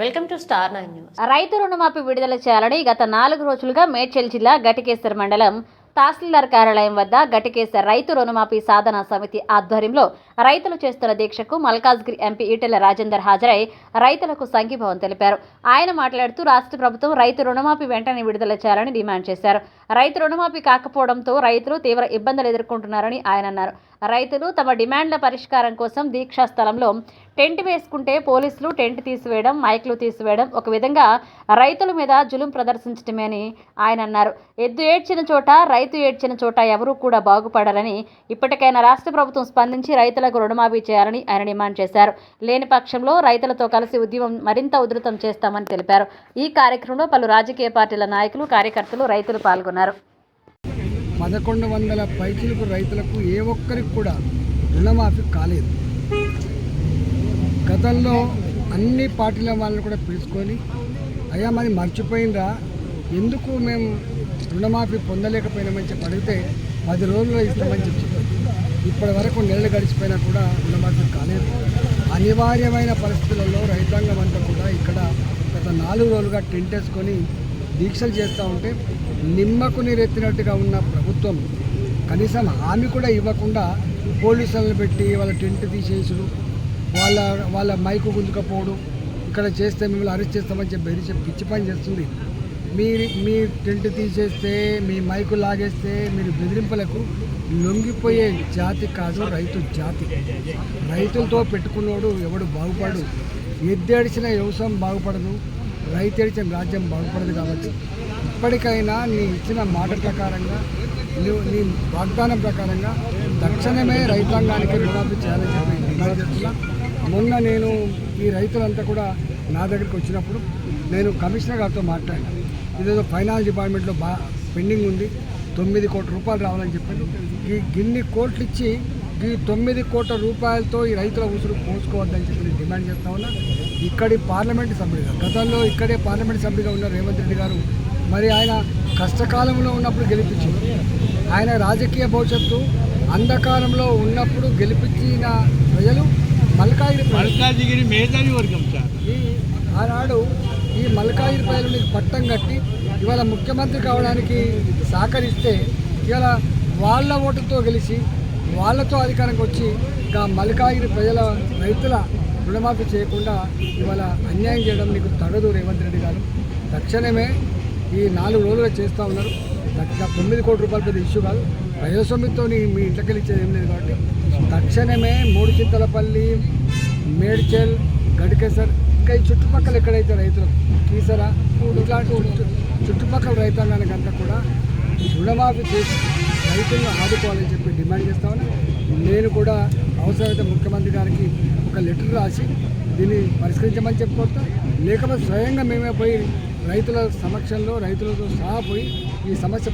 Welcome to star nine news రైతు రుణమాఫీ విడుదల చేయాలని గత నాలుగు రోజులుగా మేడ్చల్ జిల్లా గటికేశ్వర మండలం తహసీల్దార్ కార్యాలయం వద్ద గటికేశ్వర రైతు రుణమాఫీ సాధన సమితి ఆధ్వర్యంలో రైతులు చేస్తున్న దీక్షకు మల్కాజ్గిరి ఎంపీ ఈటెల రాజేందర్ హాజరై రైతులకు సంఘీభావం తెలిపారు. ఆయన మాట్లాడుతూ రాష్ట్ర ప్రభుత్వం రైతు రుణమాఫీ వెంటనే విడుదల చేయాలని డిమాండ్ చేశారు. రైతు రుణమాఫీ కాకపోవడంతో రైతులు తీవ్ర ఇబ్బందులు ఎదుర్కొంటున్నారని ఆయన అన్నారు. రైతులు తమ డిమాండ్ల పరిష్కారం కోసం దీక్షా స్థలంలో టెంట్ వేసుకుంటే పోలీసులు టెంట్ తీసివేయడం మైక్లు తీసివేయడం ఒక విధంగా రైతుల మీద జులుం ప్రదర్శించడమే అని ఆయన అన్నారు. ఎద్దు ఏడ్చిన చోట రైతు ఏడ్చిన చోట ఎవరూ కూడా బాగుపడాలని ఇప్పటికైనా రాష్ట్ర ప్రభుత్వం స్పందించి రైతులకు రుణమాఫీ చేయాలని ఆయన డిమాండ్ చేశారు. లేని పక్షంలో రైతులతో కలిసి ఉద్యమం మరింత ఉధృతం చేస్తామని తెలిపారు. ఈ కార్యక్రమంలో పలు రాజకీయ పార్టీల నాయకులు కార్యకర్తలు రైతులు పాల్గొన్నారు. పదకొండు వందల పైచిలకు రైతులకు ఏ ఒక్కరికి కూడా రుణమాఫీ కాలేదు. గతంలో అన్ని పార్టీల వాళ్ళని కూడా పిలుచుకొని అయ్యా మరి మర్చిపోయిందా? ఎందుకు మేము రుణమాఫీ పొందలేకపోయినామని చెప్పి అడిగితే పది రోజుల్లో ఇస్తామని చెప్పి ఇప్పటి వరకు నెలలు గడిచిపోయినా కూడా రుణమాఫీ కాలేదు. అనివార్యమైన పరిస్థితులలో రైతాంగం అంతా కూడా ఇక్కడ గత నాలుగు రోజులుగా టెంట్ వేసుకొని దీక్షలు చేస్తూ ఉంటే నిమ్మకు నీరెత్తినట్టుగా ఉన్న ప్రభుత్వం కనీసం హామీ కూడా ఇవ్వకుండా పోలీసులను పెట్టి వాళ్ళ టెంట్ తీసేసుడు వాళ్ళ వాళ్ళ మైకు గుంజుకపోవడం ఇక్కడ చేస్తే మిమ్మల్ని అరెస్ట్ చేస్తామని చెప్పి బెదిరించి పిచ్చి పని చేస్తుంది. మీరు మీ టెంట్ తీసేస్తే మీ మైకు లాగేస్తే మీరు బెదిరింపులకు లొంగిపోయే జాతి కాదు రైతు జాతి. రైతులతో పెట్టుకున్నోడు ఎవడు బాగుపడు ఎద్దేడిచిన వ్యవసాయం బాగుపడదు. రైతు ఏడిచిన రాజ్యం బాగుపడదు కాబట్టి ఇప్పటికైనా నీ ఇచ్చిన మాట ప్రకారంగా నువ్వు నీ వాగ్దానం ప్రకారంగా తక్షణమే రైతాంగానికి రుణమాఫీ చేయాలని చెప్పి డిమాండ్ మొన్న నేను ఈ రైతులంతా కూడా నా దగ్గరికి వచ్చినప్పుడు నేను కమిషనర్ గారితో మాట్లాడాను. ఇదేదో ఫైనాన్స్ డిపార్ట్మెంట్లో బా పెండింగ్ ఉంది. తొమ్మిది కోట్ల రూపాయలు రావాలని చెప్పాను ఈ గిన్ని కోట్లు ఇచ్చి ఈ తొమ్మిది కోట్ల రూపాయలతో ఈ రైతుల ఉసురు పోసుకోవద్దని చెప్పి నేను డిమాండ్ చేస్తా ఉన్నా. ఇక్కడి పార్లమెంట్ సభ్యుడిగా గతంలో ఇక్కడే పార్లమెంట్ సభ్యుడిగా ఉన్న రేవంత్ రెడ్డి గారు మరి ఆయన కష్టకాలంలో ఉన్నప్పుడు గెలిపించింది ఆయన రాజకీయ భవిష్యత్తు అంధకారంలో ఉన్నప్పుడు గెలిపించిన ప్రజలు మల్కాయి మల్కాజిగిరి మేధావి వర్గం సార్. ఈ ఆనాడు ఈ మల్కాయి ప్రజలు నీకు పట్టం కట్టి ఇవాళ ముఖ్యమంత్రి కావడానికి సహకరిస్తే ఇవాళ వాళ్ళ ఓటుతో గెలిచి వాళ్ళతో అధికారంకి వచ్చి ఇంకా మల్కాగిరి ప్రజల రైతుల రుణమాఫీ చేయకుండా ఇవాళ అన్యాయం చేయడం నీకు తగదు రేవంత్ రెడ్డి గారు. తక్షణమే ఈ నాలుగు రోజులుగా చేస్తూ ఉన్నారు. తొమ్మిది కోట్ల రూపాయలు పెద్ద ఇష్యూ కాదు. ప్రజాస్వామ్యంతో మీ ఇంట్లోకి ఇచ్చేది ఏం లేదు కాబట్టి. తక్షణమే మూడు చింతలపల్లి మేడ్చల్ గడికేసర్ ఇంకా ఈ చుట్టుపక్కల ఎక్కడైతే రైతులు కీసరా ఇట్లాంటి చుట్టుపక్కల రైతాంగానికి అంతా కూడా రుణమాఫీ చేసి రైతులను ఆదుకోవాలని చెప్పి డిమాండ్ చేస్తామని నేను కూడా అవసరమైతే ముఖ్యమంత్రి గారికి ఒక లెటర్ రాసి దీన్ని పరిష్కరించమని చెప్పుకోవచ్చా లేకపోతే స్వయంగా మేమే పోయి రైతుల సమక్షంలో రైతులతో సహా పోయి ఈ సమస్య